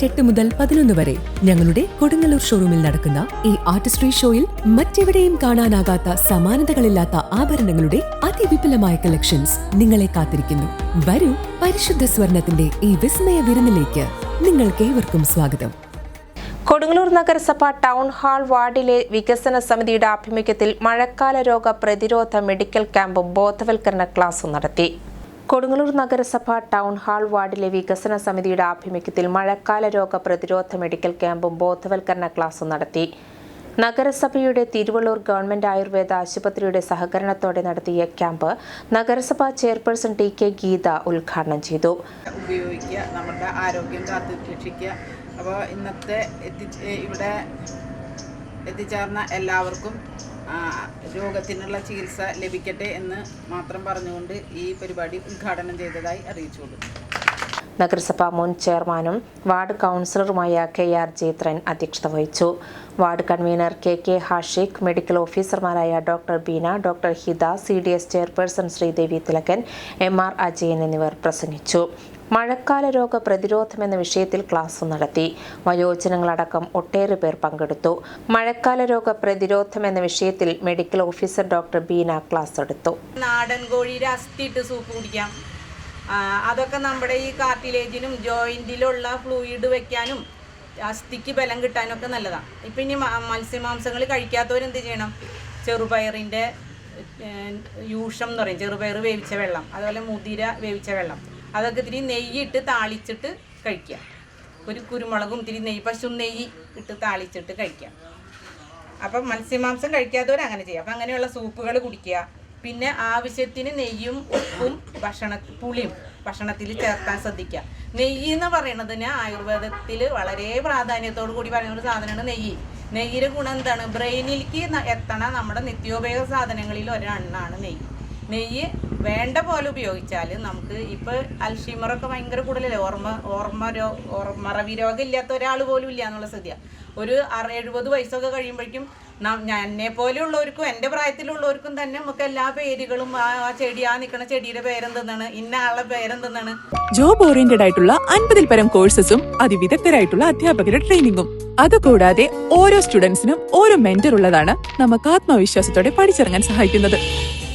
August എട്ട് മുതൽ പതിനൊന്ന് വരെ ഞങ്ങളുടെ കൊടുങ്ങല്ലൂർ ഷോറൂമിൽ നടക്കുന്ന ഈ ആർട്ടിസ്ട്രി ഷോയിൽ മറ്റെവിടെയും കാണാനാകാത്ത സമാനതകളില്ലാത്ത ആഭരണങ്ങളുടെ അതിവിപുലമായ കളക്ഷൻസ് നിങ്ങളെ കാത്തിരിക്കുന്നു. വരൂ പരിശുദ്ധ സ്വർണത്തിന്റെ ഈ വിസ്മയ വിരുന്നിലേക്ക് നിങ്ങൾക്ക് ഏവർക്കും സ്വാഗതം. കൊടുങ്ങല്ലൂർ നഗരസഭ ടൗൺ ഹാൾ വാർഡിലെ വികസന സമിതിയുടെ ആഭിമുഖ്യത്തിൽ മഴക്കാല രോഗ പ്രതിരോധ മെഡിക്കൽ ക്യാമ്പും ബോധവൽക്കരണ ക്ലാസും നടത്തി. കൊടുങ്ങല്ലൂർ നഗരസഭ ടൗൺ ഹാൾ വാർഡിലെ വികസന സമിതിയുടെ ആഭിമുഖ്യത്തിൽ മഴക്കാല രോഗ പ്രതിരോധ മെഡിക്കൽ ക്യാമ്പും ബോധവൽക്കരണ ക്ലാസും നടത്തി. നഗരസഭയുടെ തിരുവള്ളൂർ ഗവൺമെന്റ് ആയുർവേദ ആശുപത്രിയുടെ സഹകരണത്തോടെ നടത്തിയ ക്യാമ്പ് നഗരസഭാ ചെയർപേഴ്സൺ ടി കെ ഗീത ഉദ്ഘാടനം ചെയ്തു. ഉപയോഗിക്കുക നമ്മുടെ ആരോഗ്യം അപ്പോൾ ഇന്നത്തെ ഇവിടെ എത്തിച്ചേർന്ന എല്ലാവർക്കും രോഗത്തിനുള്ള ചികിത്സ ലഭിക്കട്ടെ എന്ന് മാത്രം പറഞ്ഞുകൊണ്ട് ഈ പരിപാടി ഉദ്ഘാടനം ചെയ്തതായി അറിയിച്ചു നഗരസഭ മുൻ ചെയർമാനും വാർഡ് കൗൺസിലറുമായ കെ ആർ ജേത്രൻ അധ്യക്ഷത വഹിച്ചു. Ward convener K K Hashiq medical ഓഫീസർമാരായ doctor Beena doctor Hida C D S chairperson Sreedevi Thilakan M R Ajayan എന്നിവർ പ്രസംഗിച്ചു. മഴക്കാല രോഗ പ്രതിരോധം എന്ന വിഷയത്തിൽ ക്ലാസ് നടത്തി. വയോജനങ്ങളടക്കം ഒട്ടേറെ പേർ പങ്കെടുത്തു. മഴക്കാല രോഗ പ്രതിരോധം എന്ന വിഷയത്തിൽ medical officer doctor Beena class എടുത്തു. നാടൻ കോഴിയുടെ അസ്ഥിട്ട് സൂപ്പ് കുടിക്കാം. അതൊക്കെ നമ്മുടെ ഈ കാർട്ടിലേജിനും ജോയിന്റിലുള്ള ഫ്ലൂയിഡ് വെക്കാനും അസ്ഥിക്ക് ബലം കിട്ടാനൊക്കെ നല്ലതാണ് ഇപ്പം ഇനി മത്സ്യമാംസങ്ങൾ കഴിക്കാത്തവരെന്ത് ചെയ്യണം? ചെറുപയറിന്റെ യൂഷം എന്ന് പറയും. ചെറുപയർ വേവിച്ച വെള്ളം. അതുപോലെ മുതിര വേവിച്ച വെള്ളം. അതൊക്കെ ഇത്തിരി നെയ്യിട്ട് താളിച്ചിട്ട് കഴിക്കുക. ഒരു കുരുമുളകും ഇത്തിരി നെയ്യ് പശു നെയ്യ് ഇട്ട് താളിച്ചിട്ട് കഴിക്കാം അപ്പം മത്സ്യമാംസം കഴിക്കാത്തവർ അങ്ങനെ ചെയ്യാം അപ്പം അങ്ങനെയുള്ള സൂപ്പുകൾ കുടിക്കുക. പിന്നെ ആവശ്യത്തിന് നെയ്യും ഉപ്പും ഭക്ഷണ പുളിയും ഭക്ഷണത്തിൽ ചേർക്കാൻ ശ്രദ്ധിക്കുക. നെയ്യ് എന്ന് പറയുന്നതിന് ആയുർവേദത്തിൽ വളരെ പ്രാധാന്യത്തോടു കൂടി പറയുന്ന ഒരു സാധനമാണ് നെയ്യ്. നെയ്യിന്റെ ഗുണം എന്താണ്? ബ്രെയിനിലേക്ക് എത്തണ നമ്മുടെ നിത്യോപയോഗ സാധനങ്ങളിൽ ഒരെണ്ണാണ് നെയ്യ്. നെയ്യ് വേണ്ട പോലെ ഉപയോഗിച്ചാൽ നമുക്ക് ഇപ്പോൾ അൽഷീമറൊക്കെ ഭയങ്കര കൂടുതലല്ലേ? ഓർമ്മ ഓർമ്മ രോ മറവി രോഗം ഇല്ലാത്ത ഒരാൾ പോലും ഇല്ല എന്നുള്ള സ്ഥിതിയാണ് ഒരു അറ എഴുപത് വയസ്സൊക്കെ കഴിയുമ്പോഴേക്കും ഞാൻ എന്നെ പോലെയുള്ളവർക്കും എന്റെ പ്രായത്തിലുള്ളവർക്കും തന്നെ നമുക്ക് എല്ലാ പേരുകളും ആ ചെടി ആ നിൽക്കുന്ന ചെടിയുടെ പേരെന്തെന്നാണ് ഇന്ന ആളുടെ പേരെന്തെന്നാണ്. ജോബ് ഓറിയന്റഡ് ആയിട്ടുള്ള അൻപതിൽ പരം കോഴ്സസും അതിവിദഗ്ധരായിട്ടുള്ള അധ്യാപകരുടെ ട്രെയിനിങ്ങും അതുകൂടാതെ ഓരോ സ്റ്റുഡൻസിനും ഓരോ മെന്റർ ഉള്ളതാണ് നമുക്ക് ആത്മവിശ്വാസത്തോടെ പഠിച്ചിറങ്ങാൻ സഹായിക്കുന്നത്.